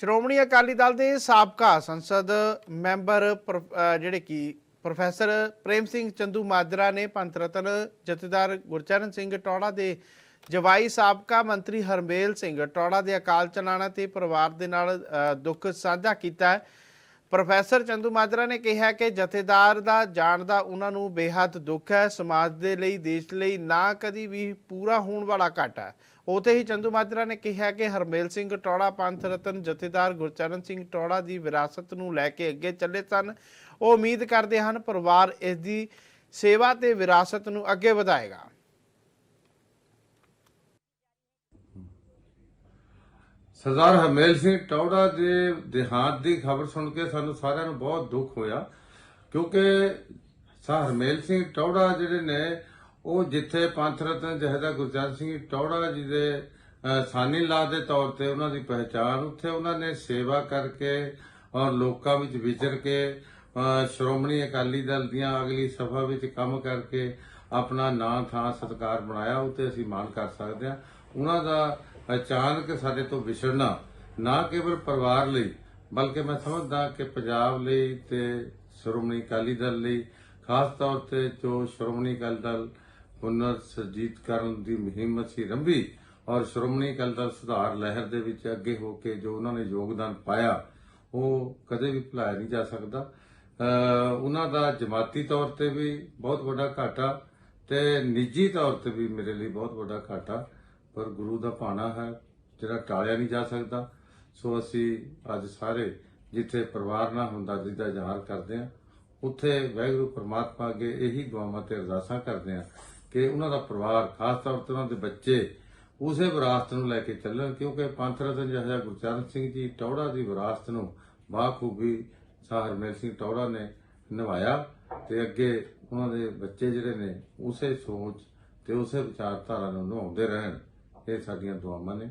ਸ਼੍ਰੋਮਣੀ ਅਕਾਲੀ ਦਲ ਦੇ ਸਾਬਕਾ ਸੰਸਦ ਮੈਂਬਰ ਪ੍ਰੋ- ਜਿਹੜੇ ਕਿ ਪ੍ਰੋਫੈਸਰ ਪ੍ਰੇਮ ਸਿੰਘ ਚੰਦੂ ਮਾਜਰਾ ਨੇ ਪੰਥ ਰਤਨ ਜਥੇਦਾਰ ਗੁਰਚਰਨ ਸਿੰਘ ਟੌੜਾ ਦੇ ਜਵਾਈ ਸਾਬਕਾ ਮੰਤਰੀ ਹਰਮੇਲ ਸਿੰਘ ਟੌੜਾ ਦੇ ਅਕਾਲ ਚਲਾਣਾ ਤੇ ਪਰਿਵਾਰ ਦੇ ਨਾਲ ਦੁੱਖ ਸਾਂਝਾ ਕੀਤਾ ਹੈ। ਪ੍ਰੋਫੈਸਰ ਚੰਦੂ ਮਾਜਰਾ ਨੇ ਕਿਹਾ ਕਿ ਜਥੇਦਾਰ ਦਾ ਜਾਣ ਦਾ ਉਹਨਾਂ ਨੂੰ ਬੇਹੱਦ ਦੁੱਖ ਹੈ। ਸਮਾਜ ਦੇ ਲਈ, ਦੇਸ਼ ਲਈ ਨਾ ਕਦੀ ਵੀ ਪੂਰਾ ਹੋਣ ਵਾਲਾ ਘਾਟਾ ਹੈ। ਉਥੇ ਹੀ ਚੰਦੂ ਮਾਜਰਾ ਨੇ ਕਿਹਾ ਕਿ ਹਰਮੇਲ ਸਿੰਘ ਟੌੜਾ ਪੰਥ ਰਤਨ, ਜਥੇਦਾਰ ਗੁਰਚਰਨ ਸਿੰਘ ਟੌੜਾ ਦੀ ਵਿਰਾਸਤ ਨੂੰ ਲੈ ਕੇ ਅੱਗੇ ਚੱਲੇ ਸਨ। ਉਹ ਉਮੀਦ ਕਰਦੇ ਹਨ ਪਰਿਵਾਰ ਇਸ ਦੀ ਸੇਵਾ ਤੇ ਵਿਰਾਸਤ ਨੂੰ ਅੱਗੇ ਵਧਾਏਗਾ। ਸਰਦਾਰ ਹਰਮੇਲ ਸਿੰਘ ਟੌੜਾ ਦੇ ਦੇਹਾਂਤ ਦੀ ਖਬਰ ਸੁਣ ਕੇ ਸਾਨੂੰ ਸਾਰਿਆਂ ਨੂੰ ਬਹੁਤ ਦੁੱਖ ਹੋਇਆ, ਕਿਉਂਕਿ ਸਰ ਹਰਮੇਲ ਸਿੰਘ ਟੌੜਾ ਜਿਹੜੇ ਨੇ, ਉਹ ਜਿੱਥੇ ਪੰਥ ਰਤਨ ਜਹਦਾ ਗੁਰਚਰਨ ਸਿੰਘ ਟੌੜਾ ਜੀ ਦੇ ਸਾਨੀ ਲਾ ਦੇ ਤੌਰ ਤੇ ਉਹਨਾਂ ਦੀ ਪਹਿਚਾਣ, ਉੱਥੇ ਉਹਨਾਂ ਨੇ ਸੇਵਾ ਕਰਕੇ ਔਰ ਲੋਕਾਂ ਵਿੱਚ ਵਿਚਰ ਕੇ ਸ਼੍ਰੋਮਣੀ ਅਕਾਲੀ ਦਲ ਦੀਆਂ ਅਗਲੀ ਸਫ਼ਾ ਵਿੱਚ ਕੰਮ ਕਰਕੇ ਆਪਣਾ ਨਾਂ ਥਾਂ ਸਤਕਾਰ ਬਣਾਇਆ ਉੱਤੇ ਅਸੀਂ ਮਾਣ ਕਰ ਸਕਦੇ ਹਾਂ। ਉਹਨਾਂ ਦਾ ਅਚਾਨਕ ਸਾਡੇ ਤੋਂ ਵਿਛੜਨਾ ਨਾ ਕੇਵਲ ਪਰਿਵਾਰ ਲਈ, ਬਲਕਿ ਮੈਂ ਸਮਝਦਾ ਕਿ ਪੰਜਾਬ ਲਈ ਤੇ ਸ਼੍ਰੋਮਣੀ ਅਕਾਲੀ ਦਲ ਲਈ, ਖਾਸ ਤੌਰ ਤੇ ਜੋ ਸ਼੍ਰੋਮਣੀ ਅਕਾਲੀ ਦਲ ਪੁਨਰ ਸਰਜੀਤ ਕਰਨ ਦੀ ਮੁਹਿੰਮ ਸੀ ਰੰਭੀ ਔਰ ਸ਼੍ਰੋਮਣੀ ਅਕਾਲੀ ਦਲ ਸੁਧਾਰ ਲਹਿਰ ਦੇ ਵਿੱਚ ਅੱਗੇ ਹੋ ਕੇ ਜੋ ਉਹਨਾਂ ਨੇ ਯੋਗਦਾਨ ਪਾਇਆ, ਉਹ ਕਦੇ ਵੀ ਭੁਲਾਇਆ ਨਹੀਂ ਜਾ ਸਕਦਾ। ਉਹਨਾਂ ਦਾ ਜਮਾਤੀ ਤੌਰ ਤੇ ਵੀ ਬਹੁਤ ਵੱਡਾ ਘਾਟਾ ਤੇ ਨਿੱਜੀ ਤੌਰ ਤੇ ਵੀ ਮੇਰੇ ਲਈ ਬਹੁਤ ਵੱਡਾ ਘਾਟਾ। ਪਰ ਗੁਰੂ ਦਾ ਭਾਣਾ ਹੈ, ਜਿਹੜਾ ਟਾਲਿਆ ਨਹੀਂ ਜਾ ਸਕਦਾ। ਸੋ ਅਸੀਂ ਅੱਜ ਸਾਰੇ ਜਿੱਥੇ ਪਰਿਵਾਰ ਨਾਲ ਹੁੰਦਾ ਦਾ ਇਜ਼ਹਾਰ ਕਰਦੇ ਹਾਂ, ਉੱਥੇ ਵਾਹਿਗੁਰੂ ਪਰਮਾਤਮਾ ਅੱਗੇ ਇਹੀ ਦੁਆਵਾਂ ਤੇ ਅਰਦਾਸਾਂ ਕਰਦੇ ਹਾਂ ਕਿ ਉਹਨਾਂ ਦਾ ਪਰਿਵਾਰ, ਖਾਸ ਤੌਰ ਤੇ ਉਹਨਾਂ ਦੇ ਬੱਚੇ, ਉਸੇ ਵਿਰਾਸਤ ਨੂੰ ਲੈ ਕੇ ਚੱਲਣ, ਕਿਉਂਕਿ ਪੰਥ ਰਤਨ ਜਿਹੜਾ ਗੁਰਚਰਨ ਸਿੰਘ ਜੀ ਟੌੜਾ ਦੀ ਵਿਰਾਸਤ ਨੂੰ ਬਾਖੂਬੀ ਸਾਹ ਹਰਮੇਲ ਸਿੰਘ ਟੌੜਾ ਨੇ ਨਿਭਾਇਆ ਤੇ ਅੱਗੇ ਉਹਨਾਂ ਦੇ ਬੱਚੇ ਜਿਹੜੇ ਨੇ, ਉਸੇ ਸੋਚ ਤੇ ਉਸੇ ਵਿਚਾਰਧਾਰਾ ਨੂੰ ਨਿਭਾਉਂਦੇ ਰਹਿਣ। ਇਹ ਸਾਡੀਆਂ ਦੁਆਵਾਂ ਨੇ